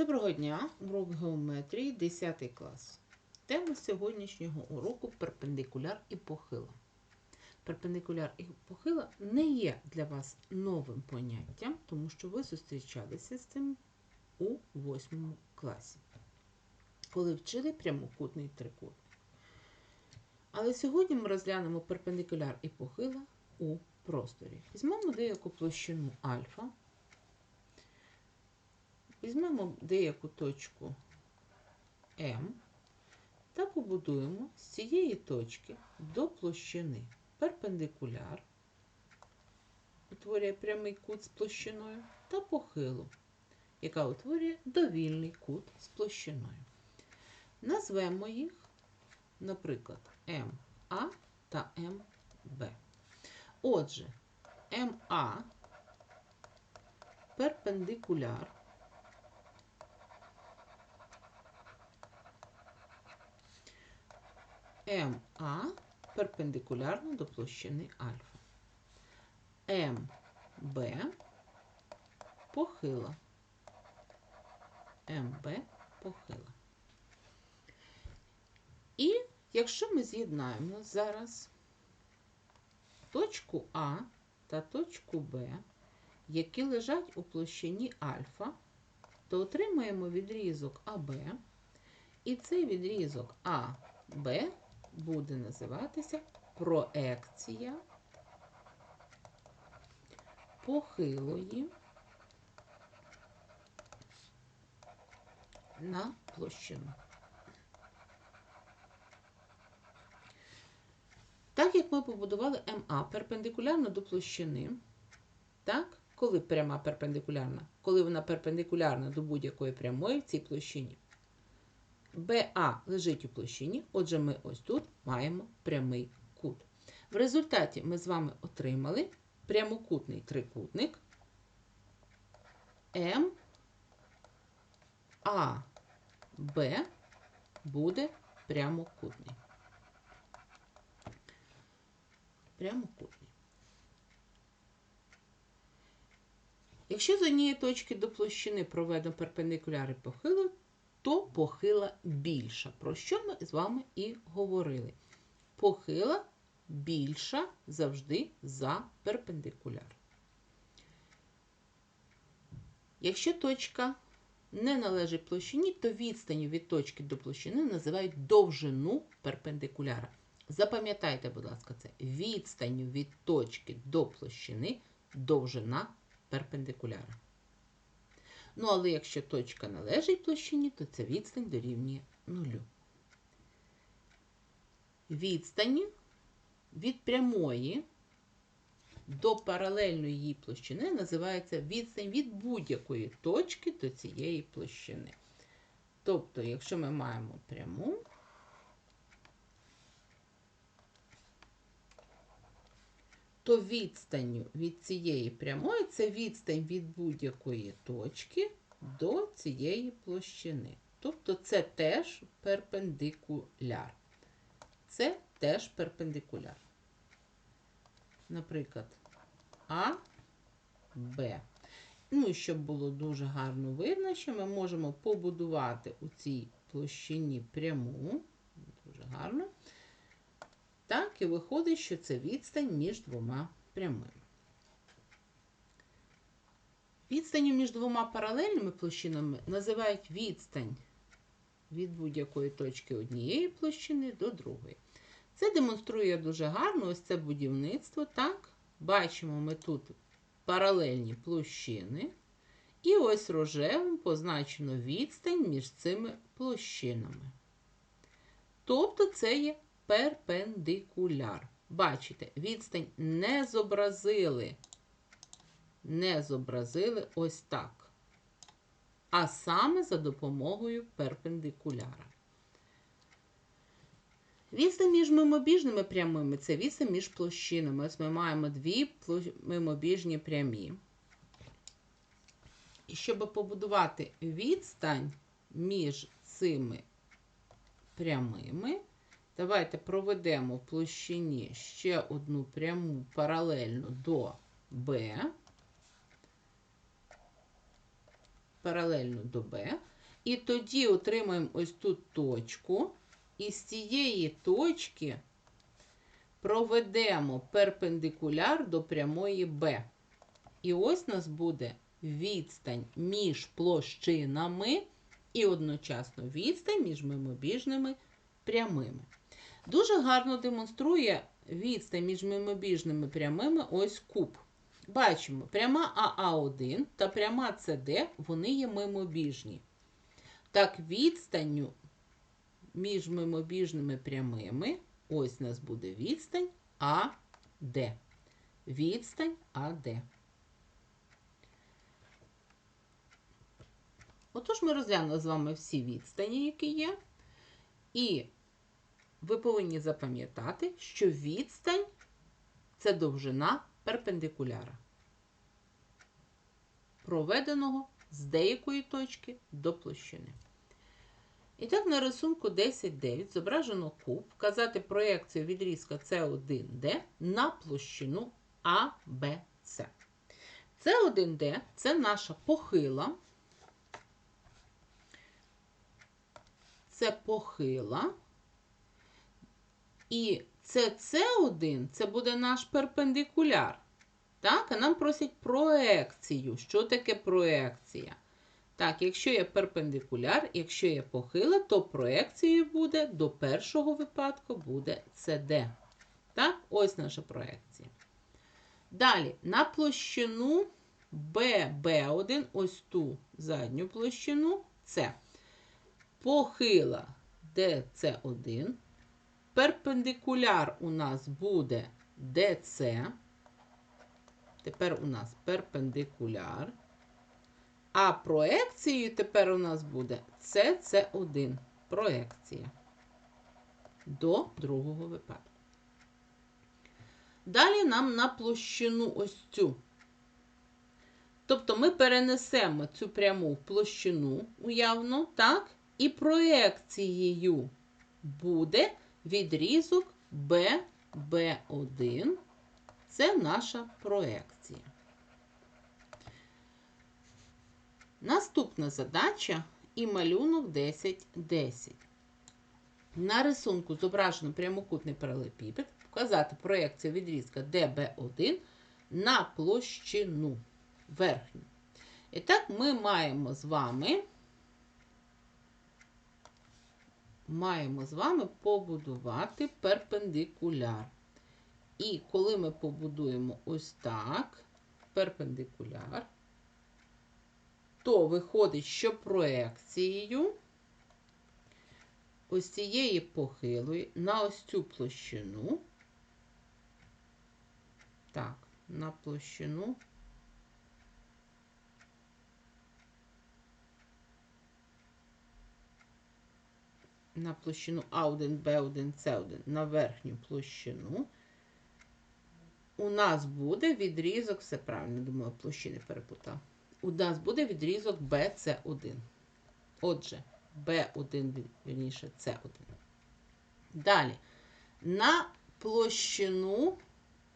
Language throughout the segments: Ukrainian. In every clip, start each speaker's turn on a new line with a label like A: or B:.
A: Доброго дня, урок геометрії, 10 клас. Тема сьогоднішнього уроку перпендикуляр і похила. Перпендикуляр і похила не є для вас новим поняттям, тому що ви зустрічалися з цим у 8 класі, коли вчили прямокутний трикутник. Але сьогодні ми розглянемо перпендикуляр і похила у просторі. Візьмемо деяку площину альфа. Візьмемо деяку точку М та побудуємо з цієї точки до площини перпендикуляр, утворює прямий кут з площиною, та похилу, яка утворює довільний кут з площиною. Назвемо їх, наприклад, МА та МБ. Отже, МА перпендикуляр МА перпендикулярно до площини альфа. МБ похила. МБ похила. І якщо ми з'єднаємо зараз точку А та точку Б, які лежать у площині альфа, то отримаємо відрізок АБ, і цей відрізок АБ буде називатися проекція похилої на площину. Так як ми побудували МА перпендикулярно до площини, так, коли пряма перпендикулярна, коли вона перпендикулярна до будь-якої прямої в цій площині. БА лежить у площині, отже, ми ось тут маємо прямий кут. В результаті ми з вами отримали прямокутний трикутник МАБ буде прямокутний. Прямокутний. Якщо з однієї точки до площини проведено перпендикуляри похилу, то похила більша. Про що ми з вами і говорили? Похила більша завжди за перпендикуляр. Якщо точка не належить площині, то відстанню від точки до площини називають довжину перпендикуляра. Запам'ятайте, будь ласка, це відстанню від точки до площини довжина перпендикуляра. Ну, але якщо точка належить площині, то ця відстань дорівнює нулю. Відстані від прямої до паралельної її площини називається відстань від будь-якої точки до цієї площини. Тобто, якщо ми маємо пряму, то відстанню від цієї прямої це відстань від будь-якої точки до цієї площини. Тобто це теж перпендикуляр. Це теж перпендикуляр. Наприклад, А, Б. Ну і щоб було дуже гарно видно, що ми можемо побудувати у цій площині пряму. Дуже гарно. Так, і виходить, що це відстань між двома прямими. Відстанню між двома паралельними площинами називають відстань від будь-якої точки однієї площини до другої. Це демонструє дуже гарно ось це будівництво. Так, бачимо ми тут паралельні площини. І ось рожевим позначено відстань між цими площинами. Тобто це є перпендикуляр. Бачите, відстань не зобразили. Не зобразили ось так. А саме за допомогою перпендикуляра. Відстань між мимобіжними прямими це відстань між площинами. Ось ми маємо дві мимобіжні прямі. І щоб побудувати відстань між цими прямими, Давайте проведемо в площині ще одну пряму паралельно до Б. паралельно до Б. І тоді отримаємо ось тут точку. І з цієї точки проведемо перпендикуляр до прямої Б. І ось у нас буде відстань між площинами і одночасно відстань між мимобіжними прямими. Дуже гарно демонструє відстань між мимобіжними прямими ось куб. Бачимо, пряма АА1 та пряма СД, вони є мимобіжні. Так, відстанню між мимобіжними прямими, ось у нас буде відстань АД. Відстань АД. Отож, ми розглянули з вами всі відстані, які є. І ви повинні запам'ятати, що відстань це довжина перпендикуляра, проведеного з деякої точки до площини. І так, на рисунку 10.9 зображено куб, вказати проєкцію відрізка С1D на площину АБЦ. С1D це наша похила. Це похила. І це С1 це буде наш перпендикуляр. Так, а нам просять проекцію. Що таке проекція? Так, якщо є перпендикуляр, якщо є похила, то проекцією буде до першого випадку буде CD. Так, ось наша проекція. Далі, на площину BB1, ось ту задню площину, це похила DC1. Перпендикуляр у нас буде DC. Тепер у нас перпендикуляр. А проекцією тепер у нас буде CC1 проекція до другого випадку. Далі нам на площину ось цю. Тобто ми перенесемо цю пряму в площину уявно, так? І проекцією буде відрізок BB1. Це наша проекція. Наступна задача і малюнок 10.10. На рисунку зображено прямокутний паралепіпед, вказати проекцію відрізка DB1 на площину верхню. І так, ми маємо з вами маємо з вами побудувати перпендикуляр. І коли ми побудуємо ось так, перпендикуляр, то виходить, що проекцією ось цієї похилої на ось цю площину, так, на площину на площину А1, Б1, С1 на верхню площину. У нас буде відрізок, все правильно, думаю, площини перепутав. У нас буде відрізок BC1. Отже, B1, вірніше, С1. Далі. На площину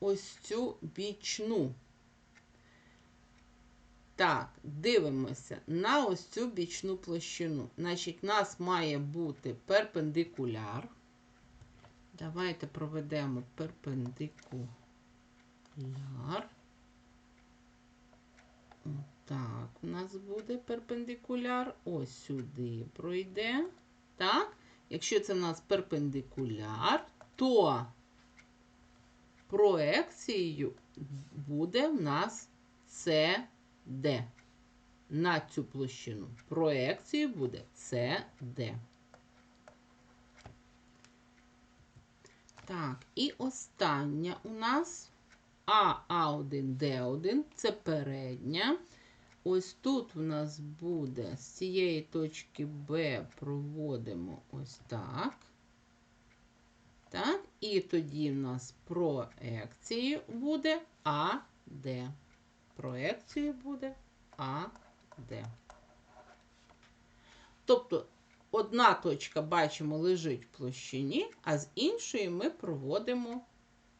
A: ось цю бічну. Так, дивимося на ось цю бічну площину. Значить, у нас має бути перпендикуляр. Давайте проведемо перпендикуляр. Так, у нас буде перпендикуляр. Ось сюди пройде. Так, якщо це у нас перпендикуляр, то проекцією буде в нас це. D на цю площину. Проекцією буде CD. Так, і остання у нас АА1Д1 це передня. Ось тут у нас буде з цієї точки Б проводимо ось так. Так, і тоді в нас проекцією буде АД проекцією буде АД. Тобто, одна точка, бачимо, лежить в площині, а з іншої ми проводимо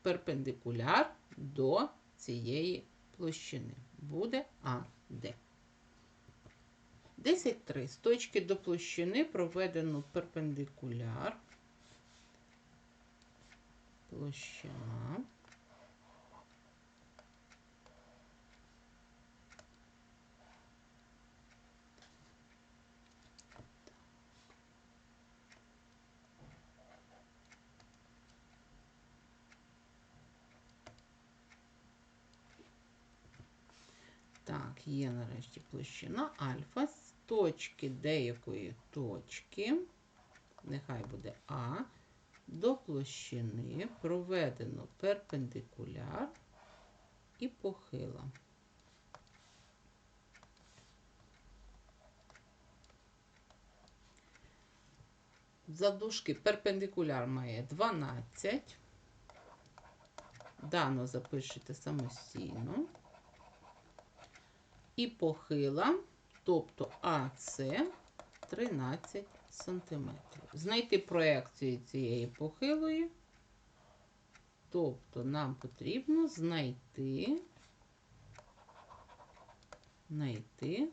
A: перпендикуляр до цієї площини. Буде АД. 10,3. З точки до площини проведено перпендикуляр. Площина. Так, є нарешті площина альфа з точки деякої точки, нехай буде А, до площини проведено перпендикуляр і похила. Задушки перпендикуляр має 12. Дано запишете самостійно і похила, тобто АС 13 см. Знайти проекцію цієї похилої, тобто нам потрібно знайти, знайти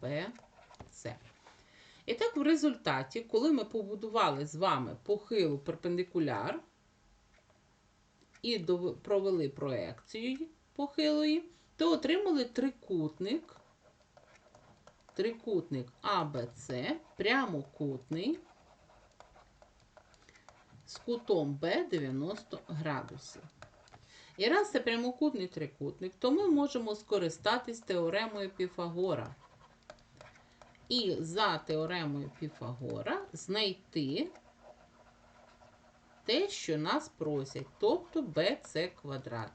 A: BC. І так, в результаті, коли ми побудували з вами похилу перпендикуляр і провели проекцію похилої, то отримали трикутник, трикутник АБЦ, прямокутний з кутом Б 90 градусів. І раз це прямокутний трикутник, то ми можемо скористатись теоремою Піфагора. І за теоремою Піфагора знайти те, що нас просять, тобто BC квадрат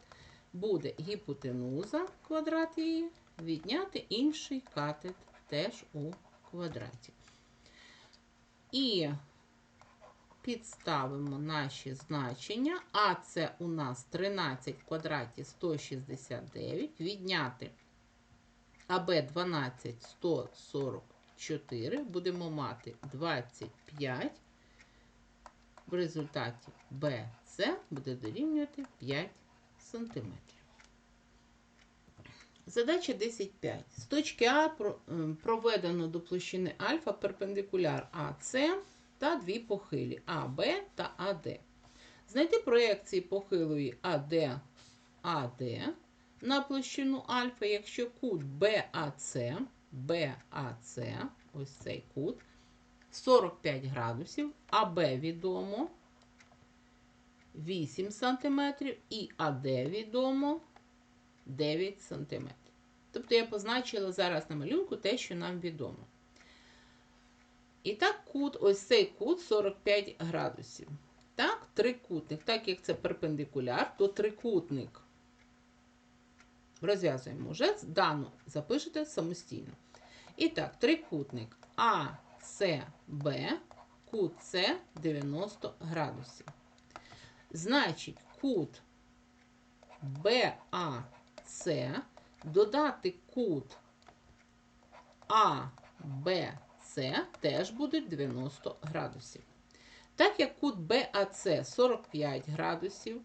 A: буде гіпотенуза квадрат її, відняти інший катет теж у квадраті. І підставимо наші значення. А це у нас 13 в квадраті 169, відняти АБ 12 144, будемо мати 25. В результаті BC буде дорівнювати 5 см. Задача 10,5. З точки А проведено до площини альфа перпендикуляр АС та дві похилі АБ та АД. Знайти проекції похилої АД АД на площину альфа, якщо кут БАЦ, БАЦ, ось цей кут, 45 градусів, АБ відомо 8 см і АД відомо 9 см. Тобто я позначила зараз на малюнку те, що нам відомо. І так, кут, ось цей кут 45 градусів. Так, трикутник, так як це перпендикуляр, то трикутник. Розв'язуємо вже, дану запишете самостійно. І так, трикутник АСБ, кут С 90 градусів. Значить, кут БАЦ додати кут АБЦ теж буде 90 градусів. Так як кут БАЦ 45 градусів,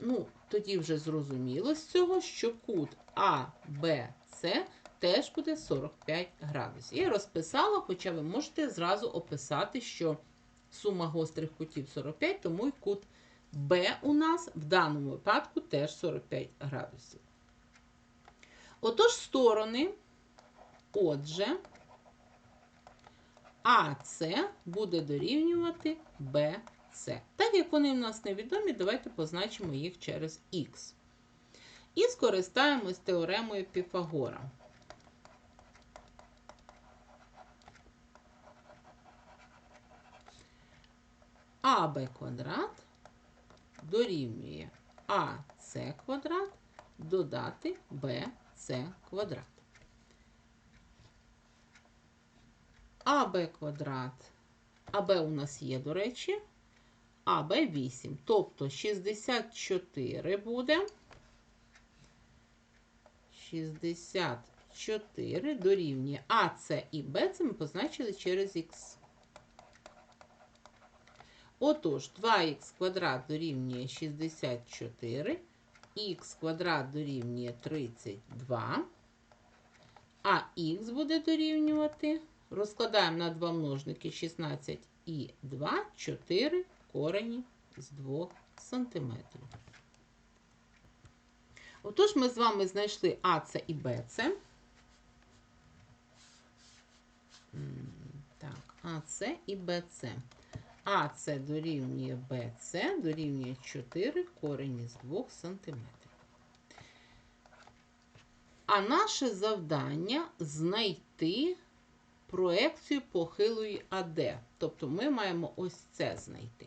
A: ну, тоді вже зрозуміло з цього, що кут АБЦ теж буде 45 градусів. Я розписала, хоча ви можете зразу описати, що сума гострих кутів 45, тому і кут Б у нас в даному випадку теж 45 градусів. Отож, сторони, отже, АС буде дорівнювати БС. Так як вони в нас невідомі, давайте позначимо їх через Х. І скористаємось теоремою Піфагора. АБ квадрат дорівнює АС квадрат додати БС квадрат. АБ квадрат, АБ у нас є, до речі, АБ 8. Тобто 64 буде. 64 дорівнює АС і Б, це ми позначили через Х. Отож, 2х квадрат дорівнює 64, х квадрат дорівнює 32, а х буде дорівнювати, розкладаємо на два множники 16 і 2, 4 корені з 2 см. Отож, ми з вами знайшли АЦ і БЦ. Так, АЦ і БЦ. АЦ дорівнює БЦ, дорівнює 4 корені з 2 см. А наше завдання знайти проекцію похилої АД. Тобто ми маємо ось це знайти.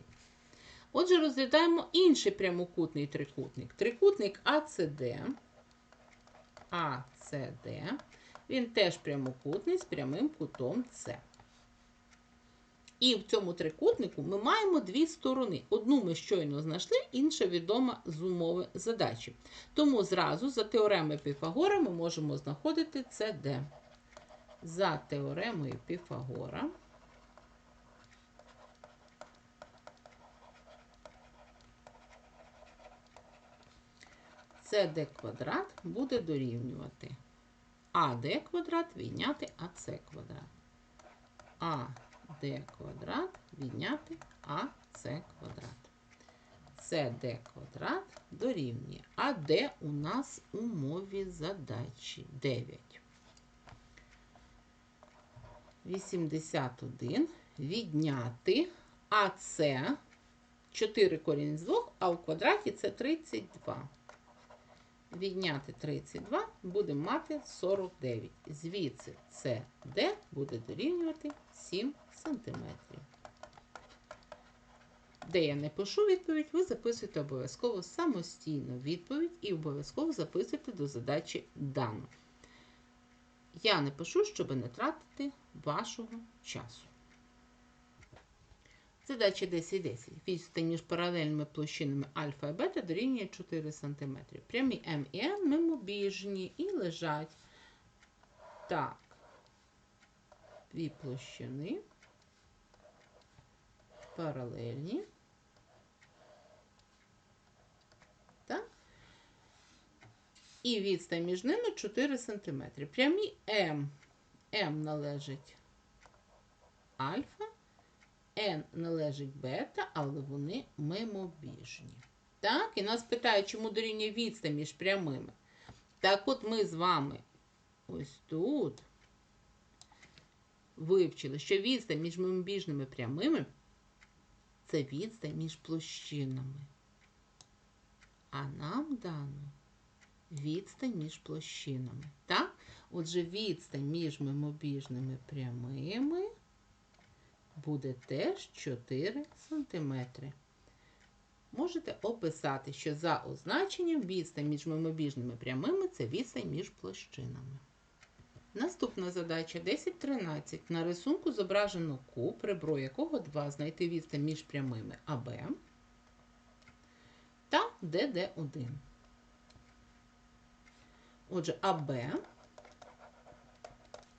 A: Отже, розглядаємо інший прямокутний трикутник. Трикутник АЦД. АЦД. Він теж прямокутний з прямим кутом С. І в цьому трикутнику ми маємо дві сторони. Одну ми щойно знайшли, інша відома з умови задачі. Тому зразу за теоремою Піфагора ми можемо знаходити СД. За теоремою Піфагора. СД квадрат буде дорівнювати АД квадрат відняти АЦ квадрат. АД квадрат відняти АЦ квадрат. СД квадрат дорівнює. А де у нас у мові задачі 9. 81 відняти АЦ 4 корінь з 2, а в квадраті це 32. Відняти 32 будемо мати 49. Звідси CD буде дорівнювати 7 см. Де я не пишу відповідь, ви записуєте обов'язково самостійно відповідь і обов'язково записуєте до задачі дану. Я не пишу, щоб не тратити вашого часу. Задача 10-10. Відстань між паралельними площинами альфа і бета дорівнює 4 см. Прямі М і Н мимобіжні і лежать так. Дві площини паралельні. Так? І відстань між ними 4 см. Прямі М. М належить альфа. N належить бета, але вони мимобіжні. Так, і нас питають, чому дорівнює відстань між прямими. Так от ми з вами ось тут вивчили, що відстань між мимобіжними прямими це відстань між площинами. А нам дано відстань між площинами. Так? Отже, відстань між мимобіжними прямими буде теж 4 см. Можете описати, що за означенням відстань між мимобіжними прямими це відстань між площинами. Наступна задача 10.13. На рисунку зображено куб, ребро якого 2 знайти відстань між прямими АБ та ДД1. Отже, АБ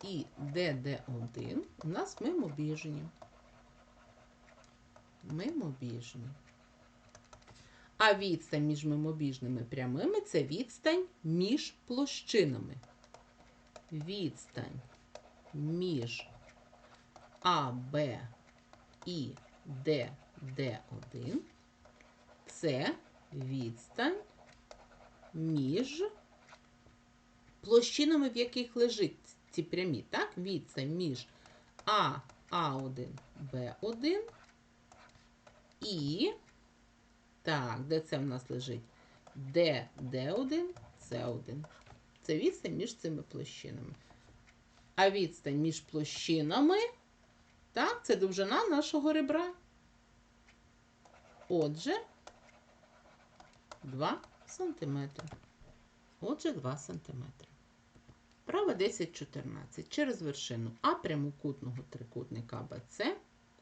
A: і ДД1 у нас мимобіжні. Мимобіжні. А відстань між мимобіжними прямими це відстань між площинами. Відстань між АБ і ДД1 це відстань між площинами, в яких лежить ці прямі, так? Відстань між А, А1, Б1 і, так, де це в нас лежить? Д, Д1, С1. Це відстань між цими площинами. А відстань між площинами, так, це довжина нашого ребра. Отже, 2 сантиметри. Отже, 2 сантиметри. Право 10-14. Через вершину А прямокутного трикутника БЦ,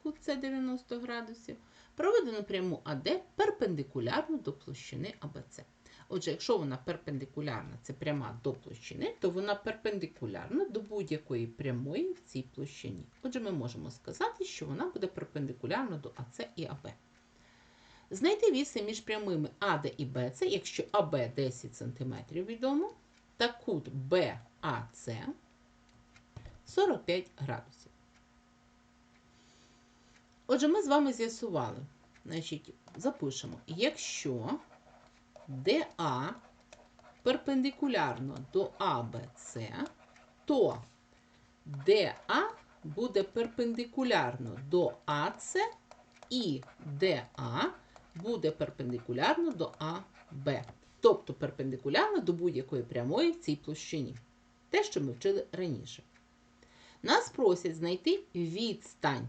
A: кут С 90 градусів, проведено пряму АД перпендикулярну до площини АБЦ. Отже, якщо вона перпендикулярна, це пряма до площини, то вона перпендикулярна до будь-якої прямої в цій площині. Отже, ми можемо сказати, що вона буде перпендикулярна до АЦ і АБ. Знайти відстань між прямими АД і БЦ, якщо АБ 10 см відомо, та кут БАЦ 45 градусів. Отже, ми з вами з'ясували, значить, запишемо, якщо ДА перпендикулярно до АБЦ, то ДА буде перпендикулярно до АЦ і ДА буде перпендикулярно до АБ. Тобто перпендикулярно до будь-якої прямої в цій площині. Те, що ми вчили раніше. Нас просять знайти відстань.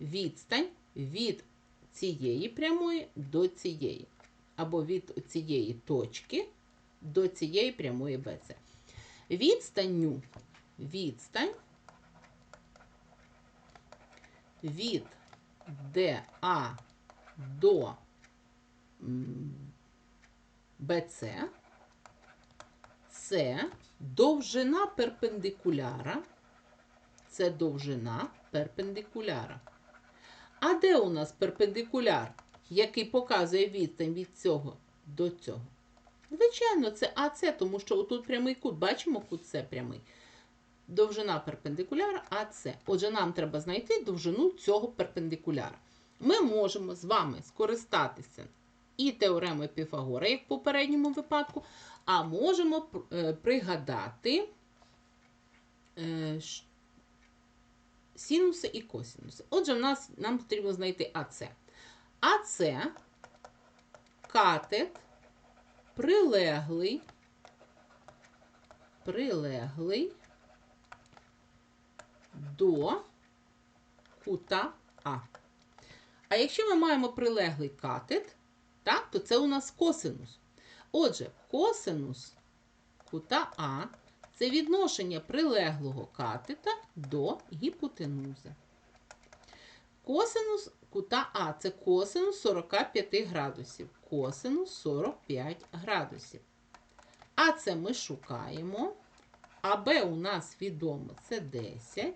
A: Відстань від цієї прямої до цієї. Або від цієї точки до цієї прямої BC. Відстанню відстань від DA до BC це довжина перпендикуляра. Це довжина перпендикуляра. А де у нас перпендикуляр, який показує відстань від цього до цього? Звичайно, це АЦ, тому що отут прямий кут. Бачимо, кут С прямий. Довжина перпендикуляра АЦ. Отже, нам треба знайти довжину цього перпендикуляра. Ми можемо з вами скористатися і теоремою Піфагора, як в попередньому випадку, а можемо е, пригадати е, синуси і косинуси. Отже, в нас, нам потрібно знайти АЦ. АЦ катет прилеглий, прилеглий до кута А. А якщо ми маємо прилеглий катет, так, то це у нас косинус. Отже, косинус кута А це відношення прилеглого катета до гіпотенузи. Косинус кута А це косинус 45 градусів. Косинус 45 градусів. А це ми шукаємо. А Б у нас відомо це 10.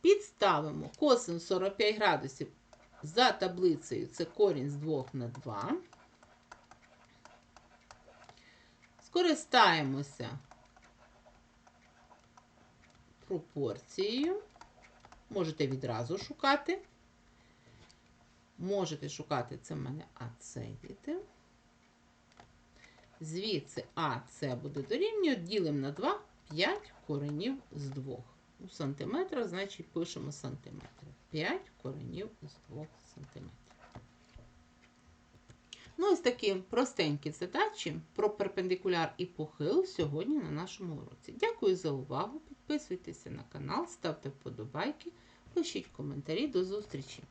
A: Підставимо косинус 45 градусів за таблицею це корінь з 2 на 2. Скористаємося пропорцією. Можете відразу шукати. Можете шукати, це в мене АЦ діти. Звідси АЦ буде дорівнює, ділимо на 2, 5 коренів з 2. У сантиметрах, значить, пишемо сантиметри. 5 коренів з 2 сантиметрів. Ну, ось такі простенькі задачі про перпендикуляр і похил сьогодні на нашому уроці. Дякую за увагу. Підписуйтеся на канал, ставте вподобайки, пишіть коментарі. До зустрічі!